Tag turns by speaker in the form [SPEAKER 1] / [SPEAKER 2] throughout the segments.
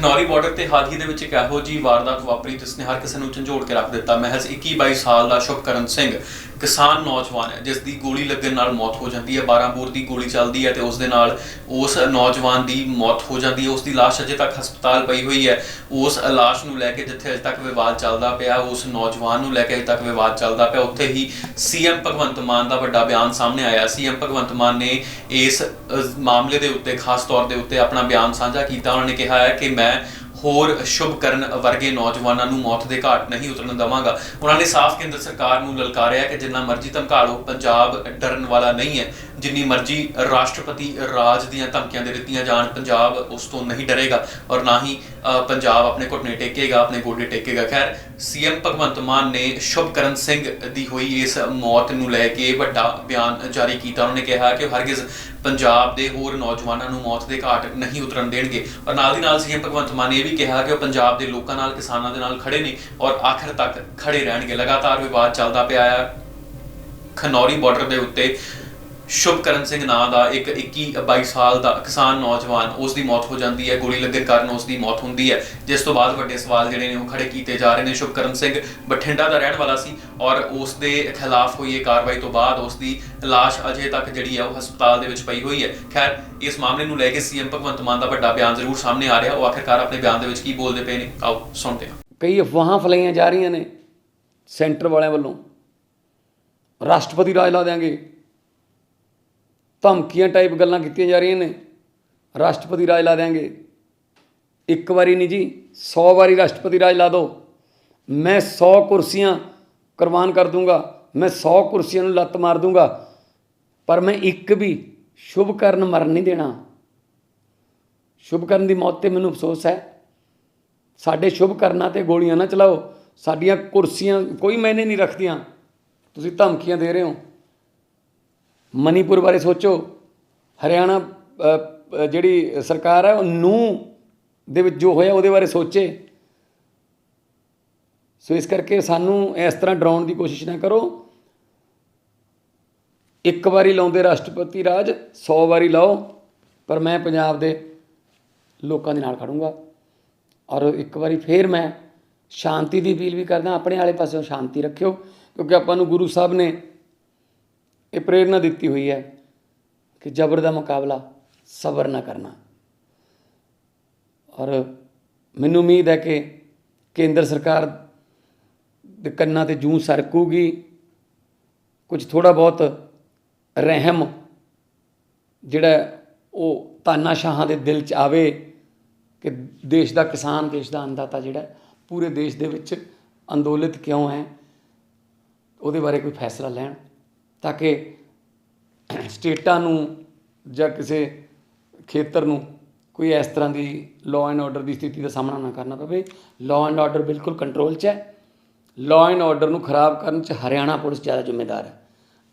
[SPEAKER 1] Khanauri border ਤੇ ਹਾਲ ਹੀ ਦੇ ਵਿੱਚ ਇੱਕ ਇਹੋ ਜੀ ਵਾਰਦਾਤ ਵਾਪਰੀ ਜਿਸ ਨੇ ਹਰ ਕਿਸੇ ਨੂੰ ਝੰਜੋੜ ਕੇ ਰੱਖ ਦਿੱਤਾ। ਮਹਿਜ਼ 21 22 ਸਾਲ ਦਾ ਸ਼ੁਭਕਰਨ ਸਿੰਘ ਕਿਸਾਨ ਨੌਜਵਾਨ ਹੈ ਜਿਸ ਦੀ ਗੋਲੀ ਲੱਗਣ ਨਾਲ ਮੌਤ ਹੋ ਜਾਂਦੀ ਹੈ 12 ਬੋਰ ਦੀ ਗੋਲੀ ਚੱਲਦੀ ਹੈ ਤੇ ਉਸ ਦੇ ਨਾਲ ਉਸ ਨੌਜਵਾਨ ਦੀ ਮੌਤ ਹੋ ਜਾਂਦੀ ਹੈ। ਉਸ ਦੀ ਲਾਸ਼ ਅਜੇ ਤੱਕ ਹਸਪਤਾਲ ਪਈ ਹੋਈ ਹੈ। ਉਸ ਲਾਸ਼ ਨੂੰ ਲੈ ਕੇ ਜਿੱਥੇ ਅਜੇ ਤੱਕ ਵਿਵਾਦ ਚੱਲਦਾ ਪਿਆ, ਉਸ ਨੌਜਵਾਨ ਨੂੰ ਲੈ ਕੇ ਅਜੇ ਤੱਕ ਵਿਵਾਦ ਚੱਲਦਾ ਪਿਆ। ਉੱਥੇ ਹੀ ਸੀਐਮ ਭਗਵੰਤ ਮਾਨ ਦਾ ਵੱਡਾ ਬਿਆਨ ਸਾਹਮਣੇ ਆਇਆ। ਸੀਐਮ ਭਗਵੰਤ ਮਾਨ ਨੇ ਇਸ ਮਾਮਲੇ ਦੇ ਉੱਤੇ, ਖਾਸ ਤੌਰ ਦੇ ਉੱਤੇ ਆਪਣਾ ਬਿਆਨ ਸਾਂਝਾ ਕੀਤਾ। ਉਹਨਾਂ ਨੇ ਕਿਹਾ ਹੈ ਕਿ ਮੈਂ ਹੋਰ ਸ਼ੁਭ ਕਰਨ ਵਰਗੇ ਨੌਜਵਾਨਾਂ ਨੂੰ ਮੌਤ ਦੇ ਘਾਟ ਨਹੀਂ ਉਤਰਨ ਦਵਾਂਗਾ। ਉਹਨਾਂ ਨੇ ਸਾਫ਼ ਕੇਂਦਰ ਸਰਕਾਰ ਨੂੰ ਲਲਕਾਰਿਆ ਕਿ ਜਿੰਨਾ ਮਰਜ਼ੀ ਧਮਕਾ ਲਓ, ਪੰਜਾਬ ਡਰਨ ਵਾਲਾ ਨਹੀਂ ਹੈ। ਜਿੰਨੀ ਮਰਜ਼ੀ ਰਾਸ਼ਟਰਪਤੀ ਰਾਜ ਦੀਆਂ ਧਮਕੀਆਂ ਦੇ ਦਿੱਤੀਆਂ ਜਾਣ, ਪੰਜਾਬ ਉਸ ਤੋਂ ਨਹੀਂ ਡਰੇਗਾ ਔਰ ਨਾ ਹੀ ਪੰਜਾਬ ਆਪਣੇ ਘੁਟਨੇ ਟੇਕੇਗਾ, ਆਪਣੇ ਗੋਡੇ ਟੇਕੇਗਾ। ਖੈਰ, ਸੀਐਮ ਭਗਵੰਤ ਮਾਨ ਨੇ ਸ਼ੁਭਕਰਨ ਸਿੰਘ ਦੀ ਹੋਈ ਇਸ ਮੌਤ ਨੂੰ ਲੈ ਕੇ ਵੱਡਾ ਬਿਆਨ ਜਾਰੀ ਕੀਤਾ। ਉਹਨਾਂ ਨੇ ਕਿਹਾ ਕਿ ਉਹ ਹਰਗਿਜ਼ ਪੰਜਾਬ ਦੇ ਹੋਰ ਨੌਜਵਾਨਾਂ ਨੂੰ ਮੌਤ ਦੇ ਘਾਟ ਨਹੀਂ ਉਤਰਨ ਦੇਣਗੇ। ਔਰ ਨਾਲ ਦੀ ਨਾਲ ਸੀਐਮ ਭਗਵੰਤ ਮਾਨ ਨੇ ਇਹ ਵੀ ਕਿਹਾ ਕਿ ਉਹ ਪੰਜਾਬ ਦੇ ਲੋਕਾਂ ਨਾਲ, ਕਿਸਾਨਾਂ ਦੇ ਨਾਲ ਖੜੇ ਨੇ ਔਰ ਆਖਰ ਤੱਕ ਖੜੇ ਰਹਿਣਗੇ। ਲਗਾਤਾਰ ਵਿਵਾਦ ਚੱਲਦਾ ਪਿਆ ਹੈ ਖਨੌਰੀ ਬਾਰਡਰ ਦੇ ਉੱਤੇ ਸ਼ੁਭਕਰਨ ਸਿੰਘ ਨਾਂ ਦਾ ਇੱਕ 21 22 ਸਾਲ ਦਾ ਕਿਸਾਨ ਨੌਜਵਾਨ, ਉਸ ਦੀ ਮੌਤ ਹੋ ਜਾਂਦੀ ਹੈ, ਗੋਲੀ ਲੱਗਣ ਕਾਰਨ ਉਸ ਦੀ ਮੌਤ ਹੁੰਦੀ ਹੈ। ਜਿਸ ਤੋਂ ਬਾਅਦ ਵੱਡੇ ਸਵਾਲ ਜਿਹੜੇ ਨੇ ਉਹ ਖੜੇ ਕੀਤੇ ਜਾ ਰਹੇ ਨੇ। ਸ਼ੁਭਕਰਨ ਸਿੰਘ ਬਠਿੰਡਾ ਦਾ ਰਹਿਣ ਵਾਲਾ ਸੀ ਔਰ ਉਸ ਦੇ ਖਿਲਾਫ ਹੋਈ ਇਹ ਕਾਰਵਾਈ ਤੋਂ ਬਾਅਦ ਉਸ ਦੀ ਲਾਸ਼ ਅਜੇ ਤੱਕ ਜਿਹੜੀ ਹੈ ਉਹ ਹਸਪਤਾਲ ਦੇ ਵਿੱਚ ਪਈ ਹੋਈ ਹੈ। ਖੈਰ, ਇਸ ਮਾਮਲੇ ਨੂੰ ਲੈ ਕੇ ਸੀਐਮ ਭਗਵੰਤ ਮਾਨ ਦਾ ਵੱਡਾ ਬਿਆਨ ਜ਼ਰੂਰ ਸਾਹਮਣੇ ਆ ਰਿਹਾ। ਉਹ ਆਖਿਰਕਾਰ ਆਪਣੇ ਬਿਆਨ ਦੇ ਵਿੱਚ ਕੀ ਬੋਲਦੇ ਪਏ ਨੇ? ਆਓ, ਸੁਣਦੇ ਹਾਂ।
[SPEAKER 2] ਕਈ ਅਫਵਾਹਾਂ ਫਲਾਈਆਂ ਜਾ ਰਹੀਆਂ ਨੇ ਸੈਂਟਰ ਵਾਲਿਆਂ ਵੱਲੋਂ। ਰਾਸ਼ਟਰਪਤੀ ਰਾਜ ਲਾ ਦਿਆਂਗੇ। ਧਮਕੀਆਂ ਟਾਈਪ ਗੱਲਾਂ ਕੀਤੀਆਂ ਜਾ ਰਹੀਆਂ ਨੇ। ਰਾਸ਼ਟਰਪਤੀ ਰਾਜ ਲਾ ਦਿਆਂਗੇ। ਇੱਕ ਵਾਰੀ ਨਹੀਂ ਜੀ 100 ਵਾਰੀ ਰਾਸ਼ਟਰਪਤੀ ਰਾਜ ਲਾ ਦਿਓ। ਮੈਂ 100 ਕੁਰਸੀਆਂ ਕੁਰਬਾਨ ਕਰ ਦੂੰਗਾ, ਮੈਂ 100 ਕੁਰਸੀਆਂ ਨੂੰ ਲੱਤ ਮਾਰ ਦੂੰਗਾ, ਪਰ ਮੈਂ ਇੱਕ ਵੀ ਸ਼ੁਭ ਕਰਨ ਮਰਨ ਨਹੀਂ ਦੇਣਾ। ਸ਼ੁਭ ਕਰਨ ਦੀ ਮੌਤ ਤੇ ਮੈਨੂੰ ਅਫਸੋਸ ਹੈ। ਸਾਡੇ ਸ਼ੁਭ ਕਰਨਾ ਤੇ ਗੋਲੀਆਂ ਨਾ ਚਲਾਓ। ਸਾਡੀਆਂ ਕੁਰਸੀਆਂ ਕੋਈ ਮੈਨੇ ਨਹੀਂ ਰੱਖਦੀਆਂ। ਤੁਸੀਂ ਧਮਕੀਆਂ ਦੇ ਰਹੇ ਹੋ। ਮਨੀਪੁਰ ਬਾਰੇ ਸੋਚੋ। ਹਰਿਆਣਾ ਜਿਹੜੀ ਸਰਕਾਰ ਹੈ, ਉਹ ਨੂੰ ਦੇ ਵਿੱਚ ਜੋ ਹੋਇਆ, ਉਹਦੇ ਬਾਰੇ ਸੋਚੇ। ਸੋ ਇਸ ਕਰਕੇ ਸਾਨੂੰ ਇਸ ਤਰ੍ਹਾਂ ਡਰਾਉਣ ਦੀ ਕੋਸ਼ਿਸ਼ ਨਾ ਕਰੋ। ਇੱਕ ਵਾਰੀ ਲਾਉਂਦੇ ਰਾਸ਼ਟਰਪਤੀ ਰਾਜ 100 ਵਾਰੀ ਲਾਓ, ਪਰ ਮੈਂ ਪੰਜਾਬ ਦੇ ਲੋਕਾਂ ਦੇ ਨਾਲ ਖੜੂੰਗਾ। ਔਰ ਇੱਕ ਵਾਰੀ ਫੇਰ ਮੈਂ ਸ਼ਾਂਤੀ ਦੀ ਅਪੀਲ ਵੀ ਕਰਦਾ, ਆਪਣੇ ਵਾਲੇ ਪਾਸਿਓਂ ਸ਼ਾਂਤੀ ਰੱਖਿਓ, ਕਿਉਂਕਿ ਆਪਾਂ ਨੂੰ ਗੁਰੂ ਸਾਹਿਬ ਨੇ ਇਹ ਪ੍ਰੇਰਣਾ ਦਿੱਤੀ ਹੋਈ ਹੈ ਕਿ ਜ਼ਬਰ ਦਾ ਮੁਕਾਬਲਾ ਸਬਰ ਨਾ ਕਰਨਾ। ਔਰ ਮੈਨੂੰ ਉਮੀਦ ਹੈ ਕਿ ਕੇਂਦਰ ਸਰਕਾਰ ਦੇ ਕੰਨਾਂ ਤੇ ਜੂੰ ਸਰਕੂਗੀ। ਕੁਝ ਥੋੜਾ ਬਹੁਤ ਰਹਿਮ ਜਿਹੜਾ ਉਹ ਤਾਨਾਸ਼ਾਹਾਂ ਦੇ ਦਿਲ 'ਚ ਆਵੇ ਕਿ ਦੇਸ਼ ਦਾ ਕਿਸਾਨ, ਦੇਸ਼ ਦਾ ਅੰਨਦਾਤਾ ਜਿਹੜਾ ਪੂਰੇ ਦੇਸ਼ ਦੇ ਵਿੱਚ ਅੰਦੋਲਿਤ ਕਿਉਂ ਹੈ, ਉਹਦੇ ਬਾਰੇ ਕੋਈ ਫੈਸਲਾ ਲੈਣ। ਤਾਂ ਕਿ ਸਟੇਟਾਂ ਨੂੰ ਜਾਂ ਕਿਸੇ ਖੇਤਰ ਨੂੰ ਕੋਈ ਇਸ ਤਰ੍ਹਾਂ ਦੀ ਲਾਅ ਐਂਡ ਆਰਡਰ ਦੀ ਸਥਿਤੀ ਦਾ ਸਾਹਮਣਾ ਨਾ ਕਰਨਾ ਪਵੇ। ਲਾਅ ਐਂਡ ਆਰਡਰ ਬਿਲਕੁਲ ਕੰਟਰੋਲ 'ਚ ਹੈ। ਲਾਅ ਐਂਡ ਆਰਡਰ ਨੂੰ ਖਰਾਬ ਕਰਨ 'ਚ ਹਰਿਆਣਾ ਪੁਲਿਸ ਜ਼ਿਆਦਾ ਜ਼ਿੰਮੇਦਾਰ ਹੈ।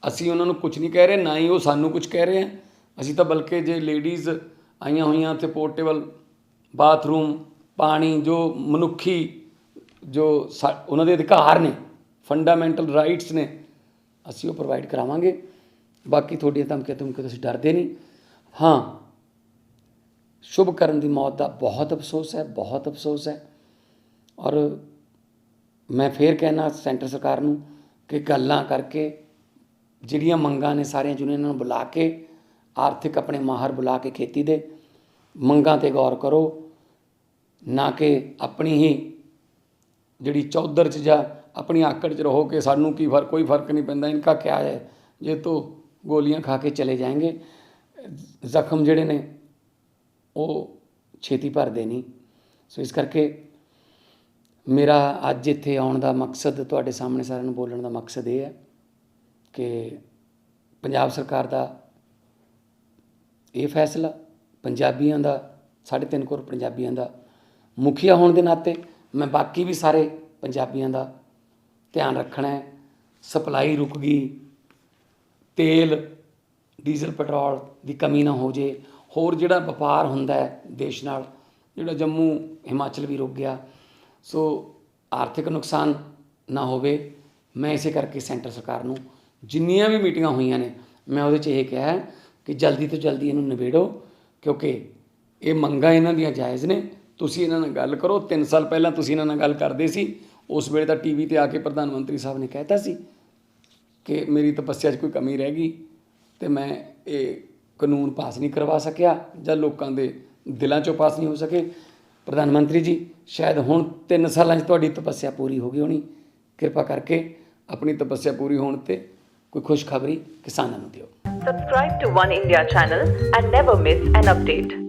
[SPEAKER 2] ਅਸੀਂ ਉਹਨਾਂ ਨੂੰ ਕੁਝ ਨਹੀਂ ਕਹਿ ਰਹੇ, ਨਾ ਹੀ ਉਹ ਸਾਨੂੰ ਕੁਝ ਕਹਿ ਰਹੇ ਹੈ। ਅਸੀਂ ਤਾਂ ਬਲਕਿ ਜੇ ਲੇਡੀਜ਼ ਆਈਆਂ ਹੋਈਆਂ ਉੱਥੇ ਪੋਰਟੇਬਲ ਬਾਥਰੂਮ ਪਾਣੀ, ਜੋ ਮਨੁੱਖੀ ਜੋ ਸਾ- ਉਹਨਾਂ ਦੇ ਅਧਿਕਾਰ ਨੇ ਫੰਡਾਮੈਂਟਲ ਰਾਈਟਸ ਨੇ ਅਸੀਂ ਉਹ ਪ੍ਰੋਵਾਈਡ ਕਰਾਵਾਂਗੇ। ਬਾਕੀ ਤੁਹਾਡੀਆਂ ਧਮਕੀਆਂ ਧਮਕੀਆਂ ਤੁਸੀਂ ਡਰਦੇ ਨਹੀਂ। ਹਾਂ, ਸ਼ੁਭ ਕਰਨ ਦੀ ਮੌਤ ਦਾ ਬਹੁਤ ਅਫਸੋਸ ਹੈ, ਬਹੁਤ ਅਫਸੋਸ ਹੈ। ਔਰ ਮੈਂ ਫੇਰ ਕਹਿਣਾ ਸੈਂਟਰ ਸਰਕਾਰ ਨੂੰ ਕਿ ਗੱਲਾਂ ਕਰਕੇ ਜਿਹੜੀਆਂ ਮੰਗਾਂ ਨੇ ਸਾਰੀਆਂ ਯੂਨੀਅਨਾਂ ਨੂੰ ਬੁਲਾ ਕੇ, ਆਰਥਿਕ ਆਪਣੇ ਮਾਹਰ ਬੁਲਾ ਕੇ ਖੇਤੀ ਦੇ, ਮੰਗਾਂ ਤੇ ਗੌਰ ਕਰੋ। ਨਾ ਕਿ ਆਪਣੀ ਹੀ ਜਿਹੜੀ ਚੌਧਰ ਚ ਜਾਂ ਆਪਣੀ ਆਕੜ ਚ ਰਹੋ ਕਿ ਸਾਨੂੰ ਕੀ ਫ਼ਰਕ, ਕੋਈ ਫ਼ਰਕ ਨਹੀਂ ਪੈਂਦਾ, ਇਨਕਾ ਕਿਆ ਹੈ? ਜੇ ਤੋ ਗੋਲੀਆਂ ਖਾ ਕੇ ਚਲੇ ਜਾएंगे ਜ਼ਖਮ ਜਿਹੜੇ ਨੇ, ਉਹ ਛੇਤੀ ਭਰਦੇ ਨਹੀਂ। ਸੋ ਇਸ ਕਰਕੇ ਮੇਰਾ ਅੱਜ ਇੱਥੇ ਆਉਣ ਦਾ ਮਕਸਦ, ਤੁਹਾਡੇ ਸਾਹਮਣੇ ਸਾਰਿਆਂ ਨੂੰ ਬੋਲਣ ਦਾ ਮਕਸਦ ਇਹ ਹੈ ਕਿ ਪੰਜਾਬ ਸਰਕਾਰ ਦਾ ਇਹ ਫੈਸਲਾ, ਪੰਜਾਬੀਆਂ ਦਾ, ਸਾਢੇ ਤਿੰਨ ਕਰੋੜ ਪੰਜਾਬੀਆਂ ਦਾ ਮੁਖੀਆ ਹੋਣ ਦੇ ਨਾਤੇ, ਮੈਂ ਬਾਕੀ ਵੀ ਸਾਰੇ ਪੰਜਾਬੀਆਂ ਦਾ ਧਿਆਨ ਰੱਖਣਾ ਹੈ। ਸਪਲਾਈ ਰੁਕ ਗਈ। ਤੇਲ, ਡੀਜ਼ਲ, ਪੈਟਰੋਲ ਦੀ ਕਮੀ ਨਾ ਹੋ ਜੇ। ਹੋਰ ਜਿਹੜਾ ਵਪਾਰ ਹੁੰਦਾ ਹੈ ਦੇਸ਼ ਨਾਲ, ਜਿਹੜਾ ਜੰਮੂ, ਹਿਮਾਚਲ ਵੀ ਰੁਕ ਗਿਆ। ਸੋ ਆਰਥਿਕ ਨੁਕਸਾਨ ਨਾ ਹੋਵੇ। ਮੈਂ ਇਸੇ ਕਰਕੇ ਸੈਂਟਰ ਸਰਕਾਰ ਨੂੰ ਜਿੰਨੀਆਂ ਵੀ ਮੀਟਿੰਗਾਂ ਹੋਈਆਂ ਨੇ, ਮੈਂ ਉਹਦੇ 'ਚ ਇਹ ਕਿਹਾ ਕਿ ਜਲਦੀ ਤੋਂ ਜਲਦੀ ਇਹਨੂੰ ਨਿਬੇੜੋ, ਕਿਉਂਕਿ ਇਹ ਮੰਗਾਂ ਇਹਨਾਂ ਦੀਆਂ ਜਾਇਜ਼ ਨੇ। ਤੁਸੀਂ ਇਹਨਾਂ ਨਾਲ ਗੱਲ ਕਰੋ। 3 ਸਾਲ ਪਹਿਲਾਂ ਤੁਸੀਂ ਇਹਨਾਂ ਨਾਲ ਗੱਲ ਕਰਦੇ ਸੀ। ਉਸ ਵੇਲੇ ਤਾਂ ਟੀਵੀ ਤੇ ਆ ਕੇ ਪ੍ਰਧਾਨ ਮੰਤਰੀ ਸਾਹਿਬ ਨੇ ਕਹਿਤਾ ਸੀ ਕਿ ਮੇਰੀ ਤਪੱਸਿਆ 'ਚ ਕੋਈ ਕਮੀ ਰਹਿ ਗਈ ਤੇ ਮੈਂ ਇਹ ਕਾਨੂੰਨ ਪਾਸ ਨਹੀਂ ਕਰਵਾ ਸਕਿਆ ਜਾਂ ਲੋਕਾਂ ਦੇ ਦਿਲਾਂ 'ਚੋਂ ਪਾਸ ਨਹੀਂ ਹੋ ਸਕੇ। ਪ੍ਰਧਾਨ ਮੰਤਰੀ ਜੀ, ਸ਼ਾਇਦ ਹੁਣ 3 ਸਾਲਾਂ 'ਚ ਤੁਹਾਡੀ ਤਪੱਸਿਆ ਪੂਰੀ ਹੋ ਗਈ ਹੋਣੀ। ਕਿਰਪਾ ਕਰਕੇ ਆਪਣੀ ਤਪੱਸਿਆ ਪੂਰੀ ਹੋਣ ਤੇ ਕੋਈ ਖੁਸ਼ਖਬਰੀ ਕਿਸਾਨਾਂ ਨੂੰ ਦਿਓ।
[SPEAKER 3] Subscribe to One India channel and never miss an update.